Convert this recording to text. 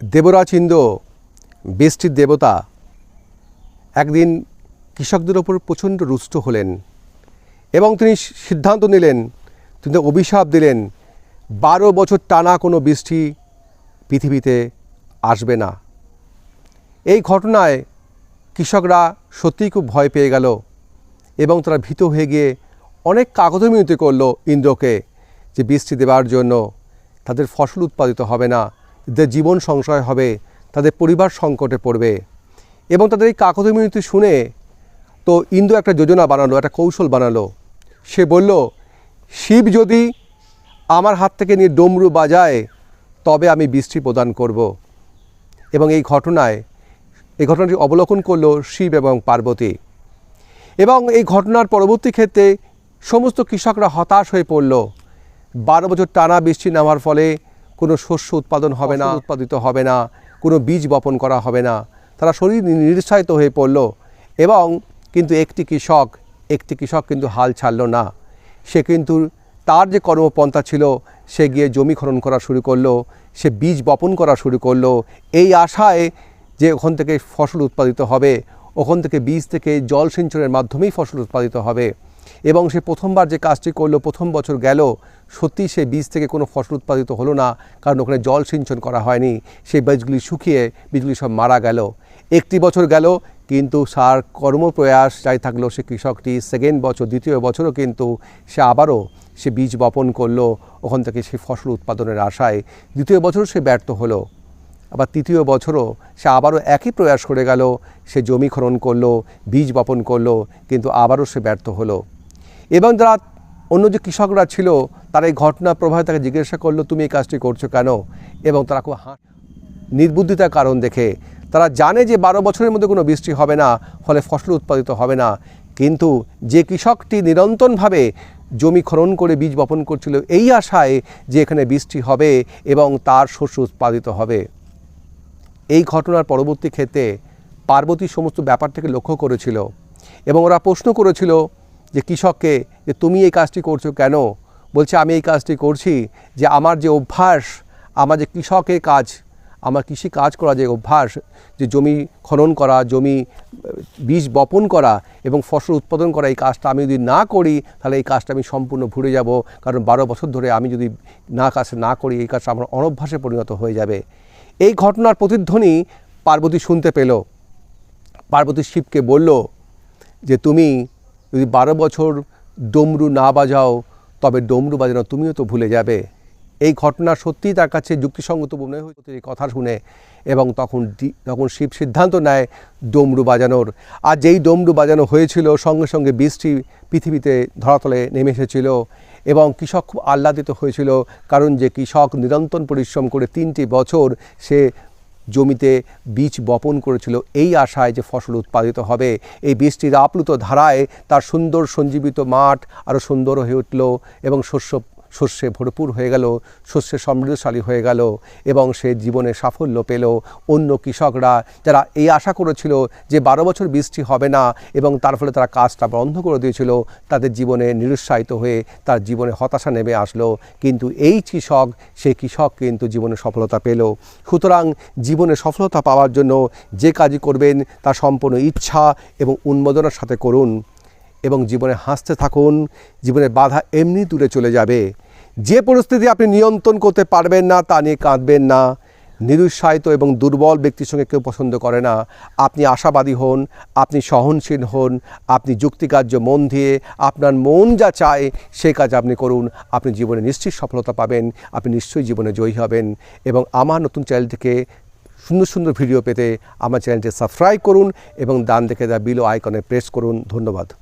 দেবরাজ ইন্দ্র বৃষ্টির দেবতা, একদিন কৃষকদের ওপর প্রচণ্ড রুষ্ট হলেন এবং তিনি সিদ্ধান্ত নিলেন, তিনি অভিশাপ দিলেন, বারো বছর টানা কোনো বৃষ্টি পৃথিবীতে আসবে না। এই ঘটনায় কৃষকরা সত্যিই খুব ভয় পেয়ে গেল এবং তারা ভীত হয়ে গিয়ে অনেক কাগজে মিনতি করল ইন্দ্রকে যে বৃষ্টি দেওয়ার জন্য তাদের ফসল উৎপাদিত হবে না। তাদের জীবন সংশয় হবে, তাদের পরিবার সংকটে পড়বে। এবং তাদের এই কাকতি মিনতি শুনে তো ইন্দ্র একটা যোজনা বানালো, একটা কৌশল বানালো। সে বলল, শিব যদি আমার হাত থেকে নিয়ে ডমরু বাজায়, তবে আমি বৃষ্টি প্রদান করব। এবং এই ঘটনায়, এই ঘটনাটি অবলোকন করল শিব এবং পার্বতী। এবং এই ঘটনার পরবর্তী ক্ষেত্রে সমস্ত কৃষকরা হতাশ হয়ে পড়ল। বারো বছর টানা বৃষ্টি নামার ফলে কোনো শস্য উৎপাদন হবে না উৎপাদিত হবে না কোনো বীজ বপন করা হবে না। তারা শরীর নিরুৎসাহিত হয়ে পড়ল এবং কিন্তু একটি কৃষক একটি কৃষক কিন্তু হাল ছাড়ল না। সে কিন্তু তার যে কর্মপন্থা ছিল সে গিয়ে জমি খনন করা শুরু করল সে বীজ বপন করা শুরু করল। এই আশায় যে ওখান থেকে ফসল উৎপাদিত হবে ওখান থেকে বীজ থেকে জল সিঞ্চনের মাধ্যমেই ফসল উৎপাদিত হবে। এবং সে প্রথমবার যে কাজটি করল, প্রথম বছর গেল, সত্যি সে বীজ থেকে কোনো ফসল উৎপাদিত হলো না, কারণ ওখানে জল সিঞ্চন করা হয়নি। সেই বীজগুলি শুকিয়ে, বীজগুলি সব মারা গেল। একটি বছর গেল, কিন্তু সার কর্মপ্রয়াস যাই থাকল, সে কৃষকটি সেকেন্ড বছর, দ্বিতীয় বছরও কিন্তু সে আবারও সে বীজ বপন করল, ওখান থেকে সে ফসল উৎপাদনের আশায়। দ্বিতীয় বছর সে ব্যর্থ হলো, আবার তৃতীয় বছরও সে আবারও একই প্রয়াস করে গেল, সে জমি খনন করল, বীজ বপন করল, কিন্তু আবারও সে ব্যর্থ হলো। এবং যারা অন্য যে কৃষকরা ছিল, তারা এই ঘটনা প্রভাবে তাকে জিজ্ঞাসা করল, তুমি এই কাজটি করছ কেন? এবং তারা খুব হাঁ নির্বুদ্ধিতার কারণ দেখে। তারা জানে যে বারো বছরের মধ্যে কোনো বৃষ্টি হবে না, ফলে ফসল উৎপাদিত হবে না। কিন্তু যে কৃষকটি নিরন্তরভাবে জমি খনন করে বীজ বপন করছিল, এই আশায় যে এখানে বৃষ্টি হবে এবং তার শস্য উৎপাদিত হবে। এই ঘটনার পরবর্তী ক্ষেত্রে পার্বতী সমস্ত ব্যাপারটাকে লক্ষ্য করেছিল এবং ওরা প্রশ্ন করেছিল যে কৃষককে, যে তুমি এই কাজটি করছ কেন? বলছে, আমি এই কাজটি করছি যে আমার যে অভ্যাস, আমার যে কৃষকের কাজ, আমার কৃষি কাজ করা যে অভ্যাস, যে জমি খনন করা, জমি, বীজ বপন করা এবং ফসল উৎপাদন করা, এই কাজটা আমি যদি না করি, তাহলে এই কাজটা আমি সম্পূর্ণ ভুলে যাব। কারণ বারো বছর ধরে আমি যদি না কাজ না করি, এই কাজটা আমার অনভ্যাসে পরিণত হয়ে যাবে। এই ঘটনার প্রতিধ্বনি পার্বতী শুনতে পেল। পার্বতী শিবকে বলল যে, তুমি যদি বারো বছর ডমরু না বাজাও, তবে ডমরু বাজানো তুমিও তো ভুলে যাবে। এই ঘটনা সত্যিই তার কাছে যুক্তিসঙ্গত মনে হয়েছে এই কথা শুনে এবং তখন তখন শিব সিদ্ধান্ত নেয় ডমরু বাজানোর। আর যেই ডমরু বাজানো হয়েছিল, সঙ্গে সঙ্গে বৃষ্টি পৃথিবীতে ধরাতলে নেমে এসেছিল এবং কৃষক খুব আহ্লাদিত হয়েছিল, কারণ যে কৃষক নিরন্তর পরিশ্রম করে তিনটি বছর সে জমিতে বীজ বপন করেছিল, এই আশায় যে ফসল উৎপাদিত হবে। এই বৃষ্টির আপ্লুত ধারায় তার সুন্দর সঞ্জীবিত মাঠ আরও সুন্দর হয়ে উঠল এবং শস্য শস্যে ভরপুর হয়ে গেল শস্যে সমৃদ্ধশালী হয়ে গেল এবং সে জীবনে সাফল্য পেল। অন্য কৃষকরা যারা এই আশা করেছিল যে বারো বছর বৃষ্টি হবে না এবং তার ফলে তারা কাজটা বন্ধ করে দিয়েছিল, তাদের জীবনে নিরুৎসাহিত হয়ে তার জীবনে হতাশা নেমে আসলো। কিন্তু এই কৃষক, সেই কৃষক কিন্তু জীবনে সফলতা পেল। সুতরাং জীবনে সফলতা পাওয়ার জন্য যে কাজই করবেন তা সম্পূর্ণ ইচ্ছা এবং উন্মোদনার সাথে করুন। এবং জীবনে হাসতে থাকুন জীবনের বাধা এমনি দূরে চলে যাবে। যে পরিস্থিতি আপনি নিয়ন্ত্রণ করতে পারবেন না, তা নিয়ে কাঁদবেন না। নিরুৎসাহিত এবং দুর্বল ব্যক্তির সঙ্গে কেউ পছন্দ করে না। আপনি আশাবাদী হন, আপনি সহনশীল হন, আপনি যুক্তিকার্য মন দিয়ে আপনার মন যা চায় সে কাজ আপনি করুন। আপনি জীবনে নিশ্চিত সফলতা পাবেন, আপনি নিশ্চয়ই জীবনে জয়ী হবেন। এবং আমার নতুন চ্যানেলটিকে সুন্দর সুন্দর ভিডিও পেতে আমার চ্যানেলটি সাবস্ক্রাইব করুন এবং দান দেখে দেওয়া বিলো আইকনে প্রেস করুন। ধন্যবাদ।